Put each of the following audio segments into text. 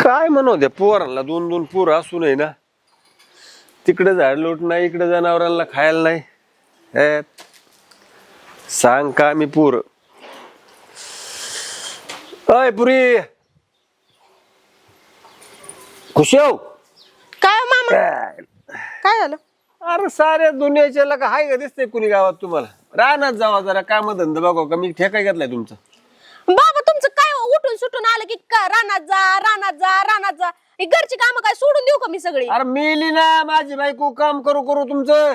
काय म्हणू द्या पोरांना दोन दोन पोर असून आहे ना तिकडे झाड लोट नाही इकडे जनावरांना खायला नाही. सांग का मी पोर? अय पुरी! खुशी हो? काय हो मामा? काय झालं? अरे साऱ्या दुनियाच्या लका हाय का दिसतंय कुणी गावात तुम्हाला? रानात जावा जरा काम धंदा बघा का? मी ठेका घेतलाय तुमचा. बाबा सुटून आलं की का- रानात जा रानात जा रानात जा. ही घरची कामं काय सोडून देऊ का मी सगळी? अरे मेली ना माझी बायको काम करू करू तुमचं.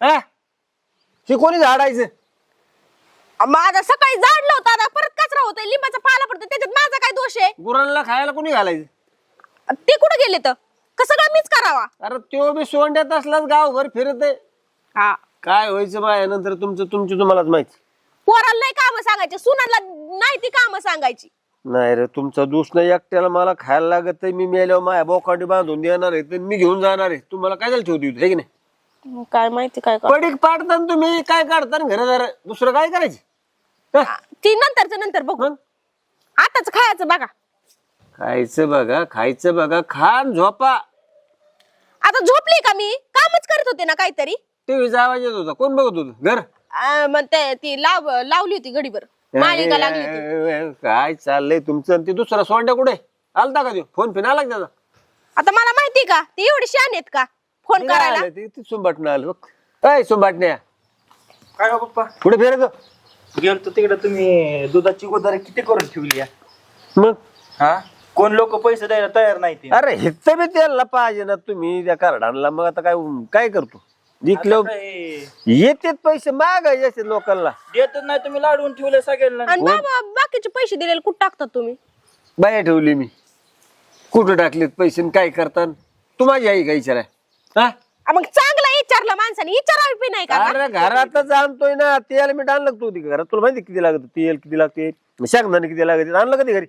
हा? हे कोणी झाडायचं? माझा सकाळी जाडलं होतं आता परत कचरा होतोय लिंबाचा पाला पडतो त्याच्यात माझा काय दोष आहे? गुरांना खायला कोणी घालायचं? ते कुठे गेले तर? कसं काय मीच करावा? अरे त्यो बी सोंड्यात असलाच गावभर फिरत आहे हा. काय व्हायचं बाय नंतर तुमचं तुमची तुम्हालाच माहिती. पोराला नाही काम सांगायचे सुनाला नाही ती काम सांगायची. नाही रे तुमचा दोष नाही एकट्याला मला खायला लागत आहे. मी मेल्यावर माझ्या बोकांडी बांधून देणार आहे तर मी घेऊन जाणार आहे. तुम्हाला काय झालं ठेवती होती, है की नाही? काय माहिती काय पडीक पाडता ना तुम्ही काय काढता घरादार दुसरं काय करायचं? हा? ती नंतरच नंतर बघू. मग? आताच खायचं बघा. खायचं बघा खायचं बघा खान झोपा. आता झोपली का मी? कामच करत होते ना काहीतरी. टीव्हीचा आवाज येत होता. कोण बघत होत? घर? मग ते ती लाव लावली होती गडीवर मालिका लागली होती. काय चाललंय तुमचं? आणि ते दुसरा सोंड्या कुठे? आलता का ते? फोन फिन आला का त्याचा? आता मला माहिती का? ती एवढी शान आहेत का? फोन नाही करायला? आलं, ते ते सुंबाटणं आलं बघ. अय सुंबाटण्या. काय हो पप्पा? पुढे फिरत गेलतो तिकडे तुम्ही दुधाची गोदारी किती करून ठेवली आहे? मग? हा? कोण लोक पैसे द्यायला तयार नाही ते? अरे हित बी त्याला पाहिजे ना तुम्ही त्या कार्डानला मग आता काय काय करतो? जिंकलो येतेत पैसे मागायचे लोकांना. देतच नाही तुम्ही लाडवून ठेवले सगळ्यांना. आणि बाबा बाकीचे पैसे दिलेले कुठं टाकतात तुम्ही? बाया ठेवली मी. कुठं टाकलेत पैसे आणि काय करतात? तू माझी आई का विचाराय हा? आ, मग चांगला विचारलं माणसाने विचारावी बी नाही का? अरे घरातच आणतोय ना तेल मी आणलं तू घरात तुला माहिती किती लागत तेल किती लागते? शेंगदाणे किती लागते? आणलं कधी घरी?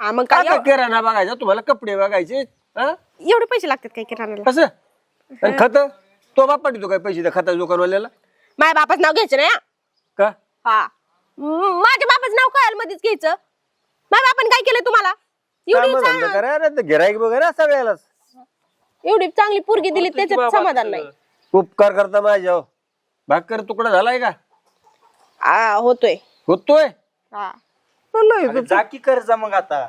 हा, मग काय आता किराणा बघायचा तुम्हाला कपडे बघायचे हा? एवढे पैसे लागतात काय किराण्याला? कसं? आणि खत? तो बाप पाठवतो काय पैसे त्या खता दुकानवाल्याला? माझ्या बापाचं नाव घ्यायचं नाही हा. का? हा. म- माझ्या बापाचं नाव काय मध्येच घ्यायचं. माझ्या बापाने काय केलं तुम्हाला? एवढी काम धंदा करा अरे ते गिराईक वगैरे सगळ्यालाच एवढी चांगली पोरगी दिली त्याच्यात समाधान नाही उपकार करता माझ्या भाकर तुकडा झालाय का? आ, होतोय. होतोय? हा. अरे जा की कर जा मग आता.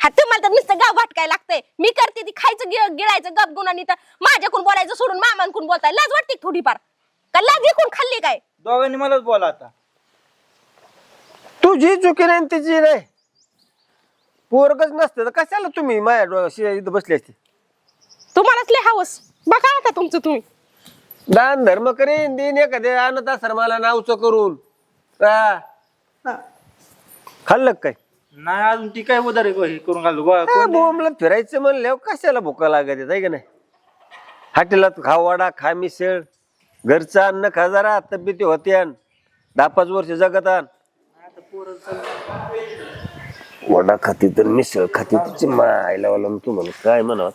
हा तुम्हाला तर नुसतं गाव भाटकाय लागतंय. मी करते ती खायचं गिळ- गिळायचं गप गुणांनी तर माझ्याकडून बोलायचं सोडून मामांकडून बोलताय. लाज वाटते का थोडीफार? का लाज विकून खाल्ली काय? दोघांनी मलाच बोला आता. तुझी चुकी नाही आणि तिची नाही. पोरगच नसतं तर कशाला तुम्ही माझ्या डोळ्याशी इथं बसली असते? तुम्हालाच लय हवस. बघा आता तुमचं तुम्ही. दान धर्म करीन दिन एखाद्या अनाथ आश्रमाला नावचं करून. हा. खाल्लं का काय? नाही अजून ती काय उदारी हे करून घालू गोळा हा, बोंबला फिरायचं म्हणल्यावर कशाला भुका लागत आहे का नाही? हॉटेलात खा वडा खा मिसळ घरचं अन्न खा जरा तब्येती होते आण. दहा पाच वर्ष जगत आण. वडा खाती तर मिसळ खाती तिची मायला वाला तुम्हाला काय म्हणा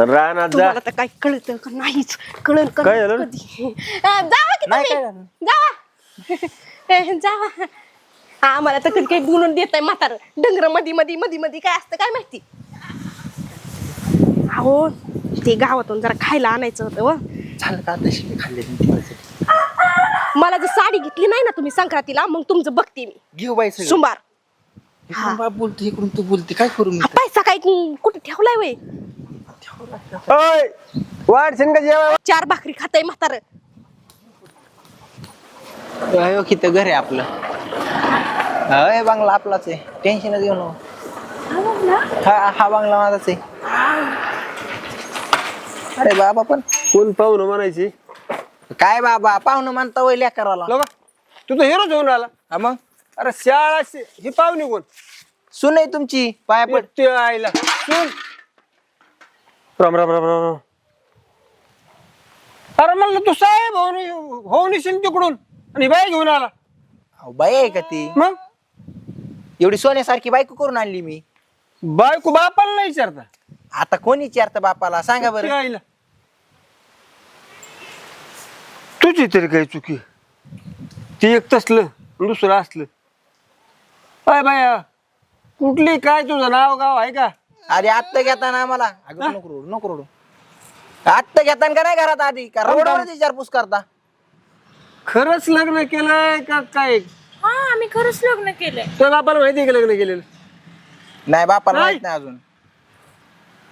रानात जा. तुम्हाला तर काय कळतं का नाहीच? कळन का काय झालं? कधी? अं, जावा की नाही तुम्ही. जावा. जावा. आम्हाला तर कधी काही बोलून देत नाही म्हातार. डंगर मधी मधी मधी मधी काय असतं काय माहिती? अहो ते गावातून जरा खायला आणायचं होतं व. झालं का खाल्ले मला जर साडी घेतली नाही ना तुम्ही संक्रांतीला मग तुमचं बघते मी. घेऊ बाई सगळं. इकडून बाप बोलतो इकडून तू बोलते काय करू मी हा पैसा काय कुठे ठेवलाय वय? ओय वाढशील का जेवा चार भाकरी खाताय म्हातार. अयो किती घर आहे आपलं. अय बांगला आपलाच आहे. टेन्शनच घेऊ नको. हा हा बांगला माझाच आहे. अरे बाबा पण. कोण पाहुणं म्हणायची? काय बाबा पाहुणं म्हणता वय लेकराला. लोक तू तर हिरोच होऊन आला हा मग? अरे शाळा शे- ही पाहुणी कोण? सुन आहे तुमची. पाया पड. ते आईला. सुन. राम राम राम राम राम. अरे म्हणलं तू साहेब होऊन होऊन येशील तिकडून. आणि बाई घेऊन आला. अहो, बाई आहे का ती? मग? एवढी सोन्यासारखी बायको करून आणली मी. बायको बापाला नाही विचारता? आता कोणी विचारतं बापाला? सांगा ते बरं आईला. तुझी तरी काही चुकी. ती एक तसलं आणि दुसरं असलं. बाय बाया कुठली काय तुझं नाव गाव आहे का? अरे आत्ता घेताना आम्हाला. अगं नको रोड नको रोड. आत्ता घेताना का नाही घरात आधी? का रोडवर विचारपूस करता? खरंच लग्न केलंय का काय? हा आम्ही खरंच लग्न केलंय. तुझ्या बापाला माहिती आहे का लग्न केलेलं? नाही बापाला नाही. माहीत नाही अजून.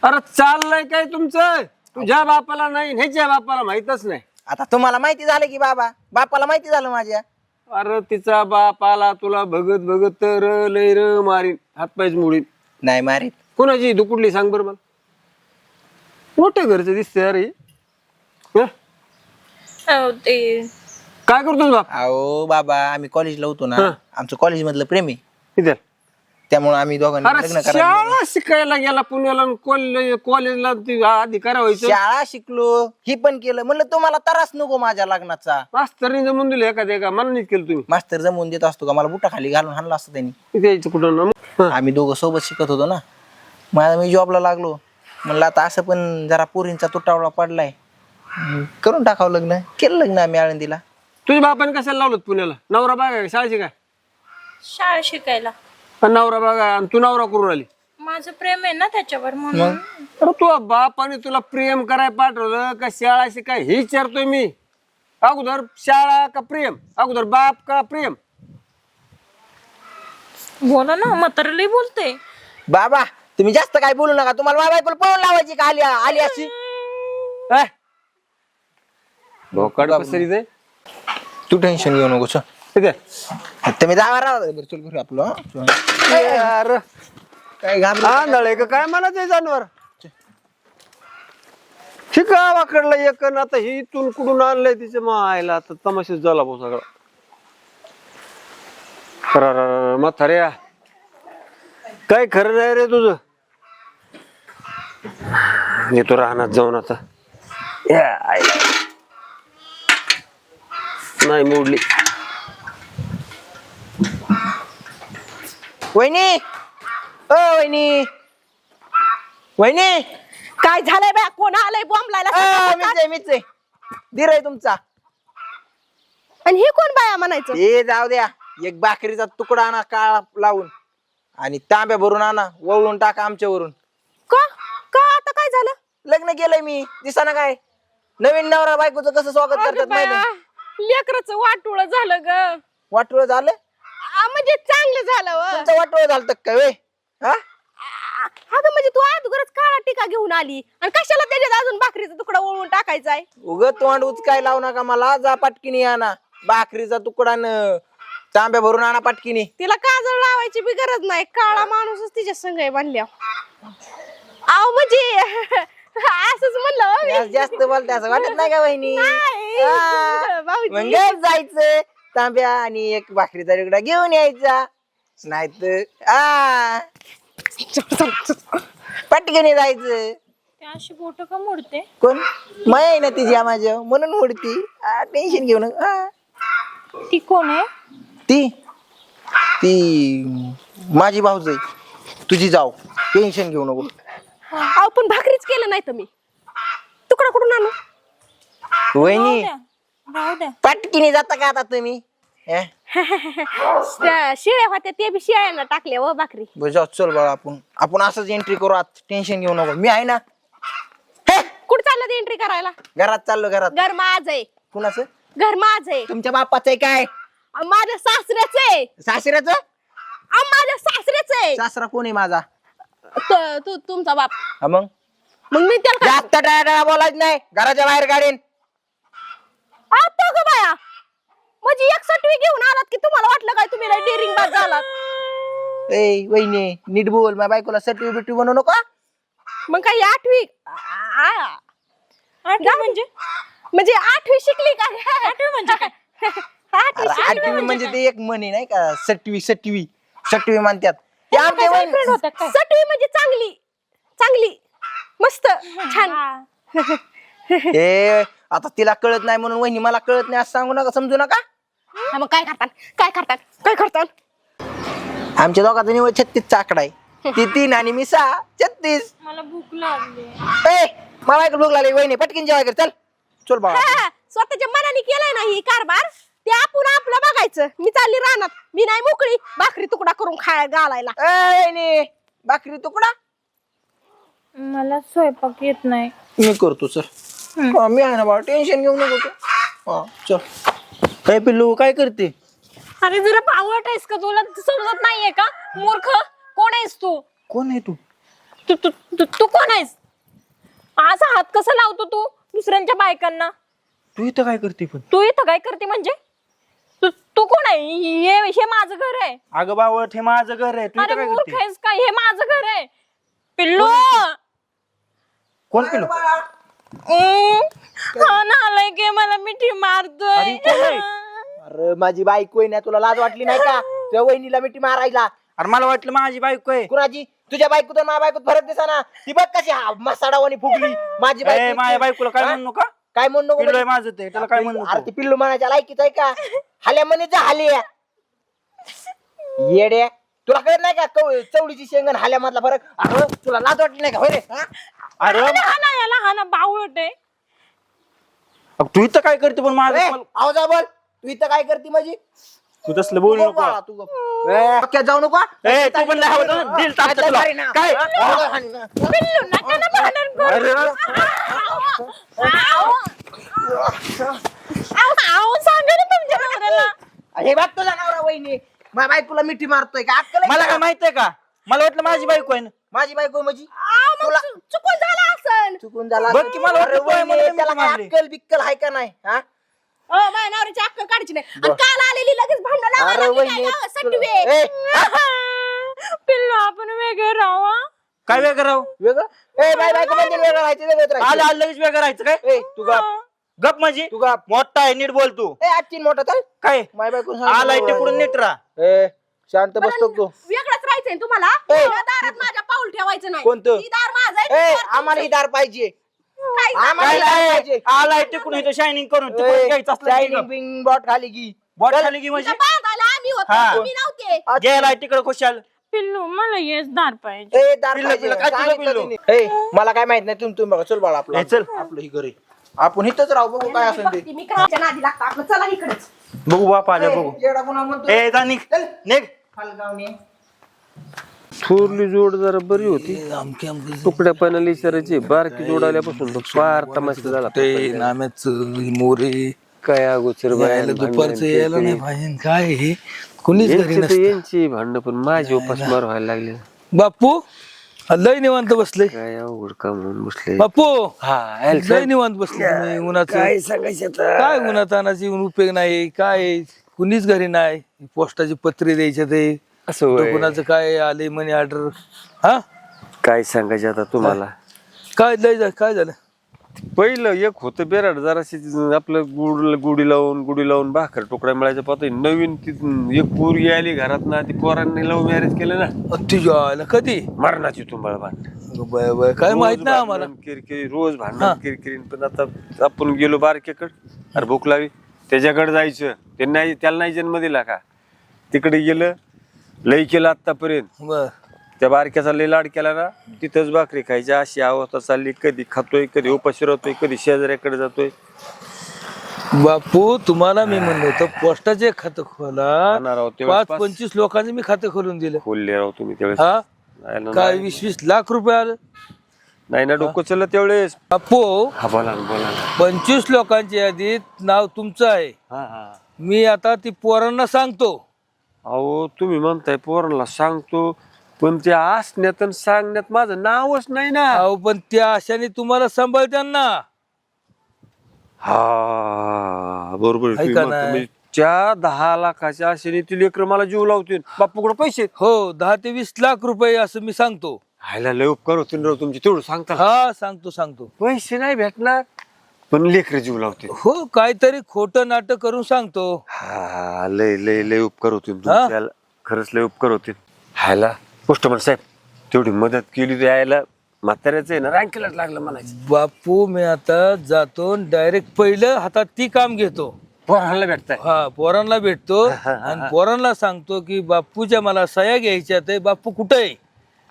अरे चाललंय काय तुमचं? तुझ्या बापाला नाही ह्याच्या बापाला माहितच नाही. आता तुम्हाला माहिती झालं की बाबा? बापाला माहिती झालं माझ्या. अरे तिचा बाप आला तुला भगत भगत तर लय र मारीन हातपायच मोडीन. नाही मारीत. कोणाची? तू कुठली सांग बरं मला. मोठं घरचं दिसतंय अरे. हं? अहो, ते काय करतोस बाप? अहो बाबा आम्ही कॉलेजला होतो ना. हा. आमचं कॉलेज मधलं प्रेम आहे. इथे. त्यामुळे आम्ही दोघांनी अरे लग्न करायला शाळा शिकायला गेला पुण्याला कॉलेज कॉलेजला ती आधी करावायचं शाळा शिकलो. ही पण केलं. म्हणलं तुम्हाला त्रास नको माझ्या लग्नाचा. मास्तरनी जमून दिलं एखाद्या का मला नाही केलं तुम्ही. मास्तर जमवून देत असतो का? मला बुटा खाली घालून हाणला असतं त्यांनी. इथे यायचं कुठं ना? मग? हं. आम्ही दोघं सोबत शिकत होतो ना. माझा मी जॉबला लागलो. म्हणलं आता असं पण जरा पोरींचा तुटावळा पडलाय. हम्म, करून टाकावं लग्न. केलं लग्न आम्ही आळंदीला. तुझ्या बापाने कशाला लावलं पुण्याला? नवरा बागा शाळेची काय? शाळा शिकायला. आणि नवरा बागा आणि तू नवरा करून आली. माझं प्रेम आहे ना त्याच्यावर म्हणून. अरे तू बापाने तुला प्रेम कराय पाठवलं का शाळा शिकाय? हे विचारतोय मी. अगोदर शाळा का प्रेम? अगोदर बाप का प्रेम? बोला ना म्हातारलंही बोलते. बाबा तुम्ही जास्त काय बोलू नका. तुम्हाला माझ्या बायकोला पळून लावायची का आली आली अशी? काय भोकाड पसरी दे तू टेन्शन घेऊ नको चल. इथे. तुम्ही जावा राहा बरं चल घरी आपलं हं. ए, अरे काय घाबरू आंधळे का काय म्हणत आहे जानवर? ठीक आहे वाकडला एक आता ही इथून कुठून आणलंय तिच्या मायला? आता तमाशीच झाला भाऊ सगळा. अरे म्हाताऱ्या. काय खरं नाही रे तुझं? येतो राहणार जाऊन आता. या. नाही मोडली. वहिनी! ओ वहिनी! वहिनी! काय झालंय बा कोण आलंय बॉम्ब लायला? मीच आहे मीच आहे. धीर आहे तुमचा. आणि हे कोण बाया म्हणायचं? हे जाऊ द्या. एक भाकरीचा तुकडा आणा काळा लावून. आणि तांब्या भरून आणा. वळून टाका आमच्यावरून. का? का आता काय झालं? लग्न केलंय मी. दिसाना काय? नवीन नवरा बायकोचं कसं स्वागत करतात माहिती लेकराचं वाटोळ झालं ग. वाटोळ झालं? आ, म्हणजे चांगलं झालं व. तुमचं वाटोळ झालं तर काय व्हय? हा? आ, अगं म्हणजे तू अगोदरच काळा टिका घेऊन आली. आणि कशाला त्याच्यात अजून भाकरीचा तुकडा ओळून टाकायचा आहे उग तोंड उचकाय लावू नका मला. जा पाटकिनी आणा. भाकरीचा तुकडा न तांब्या भरून आणा पाटकिनी. तिला काजळ लावायची बी गरज नाही. काळा माणूसच तिच्या संग आहे बांधल्या आव म्हणजे असंच म्हणलं हो मी. जास्त- जास्त बोलते असं वाटत नाही का वहिनी? नाही. हा. भाऊजी. मग काय जायचं. तांब्या आणि एक भाकरीचा तुकडा घेऊन यायचा. नाही तर पटकनी जायचं. ते अशी बोट का मोडते? कोण? माय आहे ना तिची माझ्या. म्हणून मोडती. टेन्शन घेऊ नका. हा. ती कोण आहे? ती? ती माझी भाऊज आहे. तुझी जाऊ. टेन्शन घेऊ नको. अहो पण भाकरीच केलं नाही तर मी. तुकडा कुठून आणू? वहिनी राहू द्या पटकीने जाता का आता तुम्ही? हे? त्या शिळ्या होत्या ते बी शिळ्यांना टाकल्या व भाकरी. बरं जाऊ चल बाळा आपण. आपण असंच एंट्री करू आज टेन्शन घेऊ नको. मी आहे ना? हे, कुठं चाललं ते एंट्री करायला? घरात चाललो घरात. घर माझ आहे. कुणाचं? घर माझ आहे. तुमच्या बापाचं आहे काय? माझ्या सासऱ्याच आहे. सासऱ्याचं? अहो, माझ्या सासऱ्याच आहे. सासरा कोण आहे माझा? त- तू तुमचा बाप. हा मग? मग मी त्याला काय- जास्त टाळा बोलायचं नाही. घराच्या बाहेर काढेन. आता ग बाया. म्हणजे एक सटवी घेऊन आलात की तुम्हाला वाटलं काय तुम्ही डेअरिंग बाज झालात? ए वहिनी नीट बोल. माझ्या बायकोला सटवी बिटवी बनवू नको. हा? मग काही आठवी आ- आ- आठवी म्हणजे? म्हणजे आठवी शिकली का आठवी म्हणजे काय? आठवी अरे, आठवी म्हणजे ते एक म्हणे नाही का? सटवी सटवी. सटवी म्हणतात. काय काय? सटवी म्हणजे चांगली चांगली मस्त छान. ए आता तिला कळत नाही म्हणून वहिनी मला कळत नाही असं सांगू नका समजू नका. हा, मग काय करतात? काय करतात? काय करतात? आमच्या दोघांचा निवड छत्तीस आकडा आहे. ती तीन आणि मी सहा. छत्तीस. मला भूक लागली. ए मला ऐकून भूक लागली. वहिनी पटकीन जेवाय कर चल. चल बाबा हा, स्वतःच्या मनाने केलाय ना ही कारभार? ते आपण आपलं बघायचं. मी चालली रानात. मी नाही मोकळी. भाकरी तुकडा करून खाय घालायला. भाकरी तुकडा? मला स्वयंपाक येत नाही. मी करतो सर. हा, मी आहे ना बाबा टेन्शन घेऊ नको तू. हा, चल. काय पिल्लू काय करते? अरे जरा पावट आहेस का तुला? समजत नाहीये का? मूर्ख. कोण आहेस तू? कोण आहे तू? तू तू तू तू कोण आहेस? असा हात कसा लावतो तू? दुसऱ्यांच्या बायकांना. तू इथं काय करते पण? तू इथं काय करते म्हणजे? तू कोण आहे? हे हे माझं घर आहे. अगं बावट हे माझं घर आहे. तू अरे काय मूर्ख करते आहेस का हे माझं घर आहे. पिल्लू! कोण पिलो. हा की मला मिठी मारतोय. अरे, कोण आहे? अरे माझी बायको आहे ना तुला लाज वाटली नाही का? त्या वहिनीला मिठी मारायला. अरे मला वाटलं माझी बायको आहे. कुणाची? तुझ्या बायको तर माझ्या बायकोत फरक दिसा ना. ती बघ कशी हा मसाडावानी फुगली. माझी ए, बायको माझ्या बायकोला काय हा? म्हणू का काय म्हणू नको पिल्लो आहे? माझं ते त्याला काय म्हणू अरे ती पिल्लू म्हणायच्या लायकीच आहे का? हाल्या म्हणे जा हाल्या येड्या तुला कळत नाही का कव- चवडीची शेंगण हाल्या मधला फरक अरे तुला लाज वाटली नाही का होय रे हा? अरे हा ना याला हा ना बावळट आहे अग, तू इथं काय करते पण माझं आवाज आ बोल तू इथं काय करते माझी तू तसलं बोलू नको बाळा, तू गप. ए, पक्क्यात जाऊ नको हा? ए, तू पण नाही दिल तुला. ना. काय? हा, हाणी ना. पिल्लू नका ना भांडण करू. अरे ना हे बघ तुझा नवरा वहिनी. माझ्या बायकोला मिठी मारतोय का? अक्कल आहे मला का? काय माहितीये का? मला वाटलं माझी बायको आहे ना. माझी बायको म्हणजे आव, मग तुला चु- चुकून झाला असन. चुकून झाला बघ की मला वाटलं अरे तू आहे वहिनी, म्हणून मी त्याला मिठी काय मारली. अक्कल बिक्कल आहे का नाही? हा? अ, माझ्या नवऱ्याची अक्कल काढायची नाही. आणि काल आलेली लगेच भांडण अरे लावायला लागली वहिनी काय गावात, तुला- सटवे. ए, पिल्लू आपण वेगळं काय वेगळं राहू? वेगळं? ए बाय बायको म्हणजे वेगळं राहायचं वेगळंच आलं राहायचं. आलं लगेच वेगळं राहायचं काय? ए तू गप. गप म्हणजे तू गप. मोठा आहे नीट बोल तू. ए आजची मोठा चल. काय? माय बायको आलाय तिकडून नीट राहा. ए शांत बसतो तू. वेगळंच राहायचंय तुम्हाला. ए. या दारात माझ्या पाऊल ठेवायचं नाही. कोणतं? ही दार माझं आहे, ए ती दार आम्हाला ही दार पाहिजे. काय आम्हाला काय ही दार नाही पाहिजे. आलाय तिकडून इथं शायनिंग करून तिकडून घ्यायचं असलं की शायनिंग गप. बिंग बॉट खाली की बॉट खाली की म्हणजे तुझ्या बांधायला आम्ही होतो. तुम्ही नव्हते. गेलाय तिकडे खुशाल. पिल्लू मला येस दार पाहिजे. ए दार पिल्लं, पाहिजे. पिल्लं, काय तुझं सांगितलं पिल्लू? तिने. ए मला काय माहीत नाही तुम्ही तुम्ही बघा. चल बाळा आपलं ए, चल. आपलं ही घरी आपण इथंच राहू बघू काय असेल ते. मी करायच्या नादी लागतं. आपलं चला इकडेच. बघू बाप आल्या बघू. येडा पुन्हा म्हणतो. ए जा निघ. चल. निघ. फालगावने थोरली जोड जरा बरी होती. तुकड्या पाण्याला इशारायची बारकी जोड आल्यापासून तो फार तमाशा झाला ते नाम्याच मोरे. काय अगोचर यायला दुपारचं यायला नाही पाहिजे काय हे? कुणीच घरी नसतं. यांची भांडण पण माझी उपास मार व्हायला लागले. बापू लय निवांत बसले. काय अवघड म्हणून बसले. बापू हा लय निवांत बसले तुम्ही उन्हाचं. काय सांगायचं आता? काय उन्हात आणायची? उपयोग नाही. काय? कुणीच घरी नाही. पोस्टाची पत्रे द्यायचे ते. असं होय. कुणाचं काय आले मनी ऑर्डर हा? काय सांगायचं आता तुम्हाला? काय लय जा- काय झालं? पहिलं एक होतं बेराड जराशी आपलं गुड गुढी लावून गुढी लावून भाकर तुकडा मिळायचं पाहतोय नवीन ती एक पोरगी आली घरात ना ती पोरांनी लव्ह मॅरेज केलं ना. तुझ्या कधी? मरणाची तुम्हाला भांडण बाय बाय काय माहीत नाही आम्हाला. किरकिरी रोज भांडण किरकिरी पण आता आपण गेलो बारकेकड. अरे भूक लागली त्याच्याकडे जायचं. ते नाही त्याला नाही जन्म दिला का? तिकडे गेलं लई केलं आतापर्यंत बर. त्या बारक्याचा लई लाड केला ना तिथंच भाकरी खायची. अशी अवस्था चालली. कधी खातोय कधी उपाशी राहतोय कधी शेजाऱ्याकडे जातोय. बापू तुम्हाला मी म्हणलं होतं पोस्टाचे खातं खोला. आहोत तेवढे पाच पाच. पंचवीस लोकांचे मी खातं खोलून दिलं. खोलले राव तुम्ही त्यावेळेस हा? नाही ना, काय नाही. वीस वीस लाख रुपये आलं? नाही ना डोकं चल त्यावेळेस बापू हा बोला ना बोला ना. पंचवीस लोकांच्या यादीत नाव तुमचं आहे. हा हा. मी आता ती पोरांना सांगतो. अहो तुम्ही म्हणताय पोरांना सांगतो. पण ते असण्यात आणि सांगण्यात माझं नावच नाही ना अहो पण त्या आशाने तुम्हाला सांभाळत्यांना हा बरोबर आहे. तुम्ही ऐका म्हणता. ना. म्हणजे त्या दहा लाखाच्या आशेने ती लेकर मला जीव लावतील बापूकडे पैसे आहेत. हो दहा ते वीस लाख रुपये असं मी सांगतो हायला लय उपकार होतील राव तुमचे तेवढं सांगता हा सांगतो सांगतो पैसे नाही भेटणार पण लेकर जीव लावतील हो काहीतरी खोटं नाटक करून सांगतो हा लय लय लय उपकार होतील हा? खरंच लय उपकार होतील हायला पोस्टमन साहेब तेवढी मदत केली तर यायला म्हाताऱ्याचं आहे ना रांकेलाच लागलं म्हणायचं. बापू मी आता जातो डायरेक्ट पहिलं हातात ती काम घेतो. पोरांना भेटताय. हा पोरांना भेटतो आणि पोरांना सांगतो की बापूच्या मला सह्या घ्यायच्या ते बापू कुठे आहे?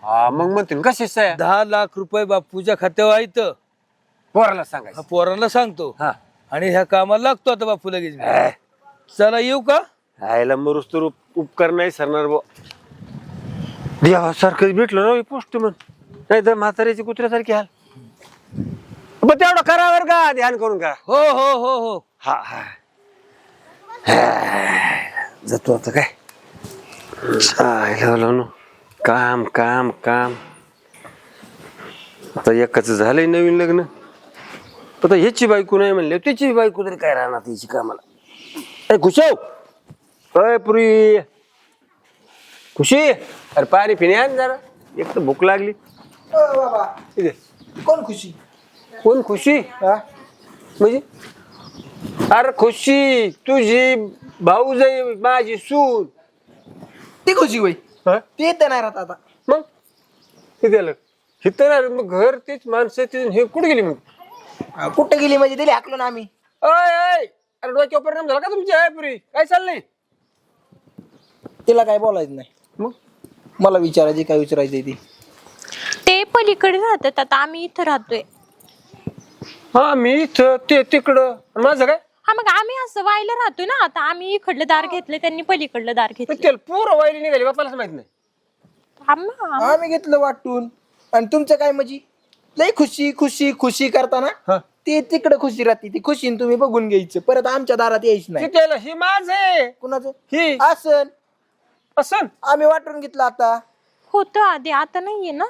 हा मग म्हणतील कसे साया दहा लाख रुपये बापूच्या खात्यावर आहेत. पोराला सांगायचं. हा पोरांना सांगतो. हा. आणि ह्या कामाला लागतो आता बापू लगेच मी. चला येऊ का? आयला मरुस तर उप- उपकार नाही सरणार बो देवासारखं भेटलं राव पोस्टमन नाही तर म्हाताऱ्याची कुत्र्यासारखी हाल. मग तेवढं करावर का ध्यान करून करा. हो हो हो हो. हा हा. जातो आता काय? आयला लावून काम काम काम. आता एकाच झालंय नवीन लग्न. आता ह्याची बायको नाही म्हणले त्याची बायको तरी काय राहणार तिची कामाला? ए खुशव अय पुरी. खुशी? अरे पाणी पिणे आण जरा. एक तर भूक लागली. बाबा इथे. कोण खुशी? कोण खुशी? म्हणजे? अरे खुशी तुझी भाऊ जाई माझी सून. ती खुशी होई हा? ते येते नाही राहत आता. मग? किती आलं. इथं ना मग घर तेच माणसं तेच हे कुठे गेली मग? अं, कुठं गेली म्हणजे दिली हाकलो ना आम्ही. अय अय अरे डोक्यावर परिणाम झाला का तुमच्या? पुरी. काय चाललंय? तिला काय बोलायचं नाही. मग? मला विचारायची काय विचारायचंय ती? ते पलीकडे राहतात आता आम्ही इथं राहतोय. हा मी इथं ते तिकडं. आणि माझं काय? हा मग आम्ही असं व्हायला राहतोय ना आता आम्ही इकडलं दार घेतलं त्यांनी पलीकडलं दार घेतलं त्याला पोरं वाईली निघाली बापालाच माहीत नाही. आम्हा- आम्ही घेतलं वाटून. आणि तुमचं काय म्हणजे? लय खुशी खुशी खुशी करताना हा. ते तिकडे खुशी राहते ती खुशी तुम्ही बघून घ्यायचं. परत आमच्या दारात यायची नाही. ते त्याला ही माझ आहे. कुणाचं? ही. असन असं आम्ही वाटून घेतलं आता. होतं आधी आता नाहीये ना.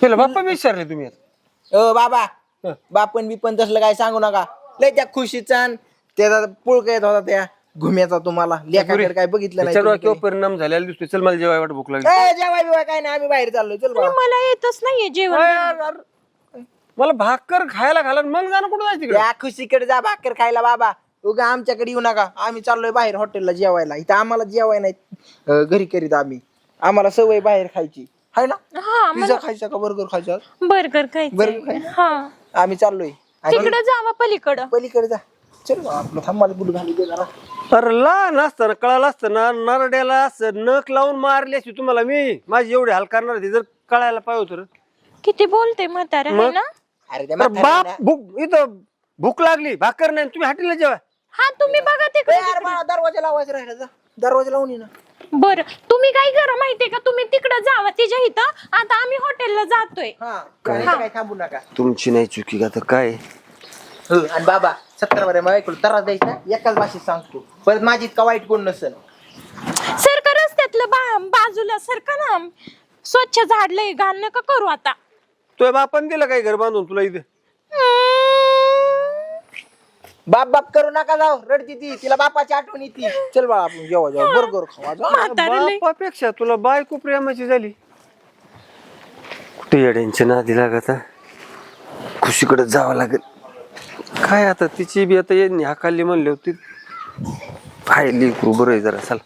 त्याला बाप्पा विचारले तुम्ही आता. अ बाबा. हं. बापन बिपन तसलं काय सांगू नका. लय त्या खुशीचा त्याचा पुळका येत होता त्या घुम्याचा तुम्हाला. लेखाकडे काय बघितलं नाही तुम्ही डोक्यावर परिणाम झालेला दिसतोय. चल मला जेवाय वाट भूक लागली. ए, जेवाय बिवाय काय नाही आम्ही बाहेर चाललोय. चल बाबा. मला येतच नाहीये जेवण. मला भाकर खायला घाला मग जाणं कुठं जायचं तिकडे? त्या खुशीकडे जा भाकर खायला बाबा. उगा आमच्याकडे येऊ नका. आम्ही चाललोय बाहेर हॉटेलला जेवायला. इथं आम्हाला जेवाय नाही अ, घरी करीत आम्ही. आम्हाला सवय बाहेर खायची. हाय ना? हा पिझ्झा खायचा का बर्गर खायचा? बर्गर खायचं? हा. आम्ही चाललोय. आणि तिकडं जावा पलीकडं. पलीकडे जा. चल बा, आपलं थांब मला बुट घालू दे जरा. अरे लहान असताना कळालं असताना नरड्याला असं नख लावून मारली असती तुम्हाला मी. माझी एवढी हाल करणार होती जर कळायला पाहिजे होतं रे. किती बोलते म्हातारा आहे मग? ना? अरे त्या अरे म्हाताऱ्याला- बाप भूक इथं भूक लागली. भाकर नाही तुम्ही हाटीला जेवा. हा तुम्ही बघा ए, तिकडे. यार बाळा, दरवाजा लावायचा राहिला जा. दरवाजा लावून ये ना. बरं तुम्ही काय करा माहितीये का? तुम्ही तिकडं जावा तिच्या इथं. आता आम्ही हॉटेलला जातोय. हा काय? थांबू नका. तुमची नाही चुकी का? तर काय? हो, आणि बाबा सत्तर वर ऐकलो त्रास द्यायचा एकाच भाषेत सांगतो. परत माझी इतका वाईट कोण नसेल. सरका रस्त्यातलं बा बाजूला सरका ना स्वच्छ झाडलंय घाण नका करू आता. तुझ्या बापान दिलं काय घर बांधून तुला इथे? बाप बाप करू नका जाऊ. रडती ती. तिला बापाची आठवण येते. चल बाळा आपण जेव्हा जेव्हा बरोबर खावा जा. म्हातारं लय. बापापेक्षा तुला बायको प्रेमाची झाली. कुठे येड्यांच्या नादी लागत हा? खुशीकडे जावं लागेल. काय आता तिची बी आता यांनी हाकाली म्हणली होती. पाहिली बरं आहे जरा चला.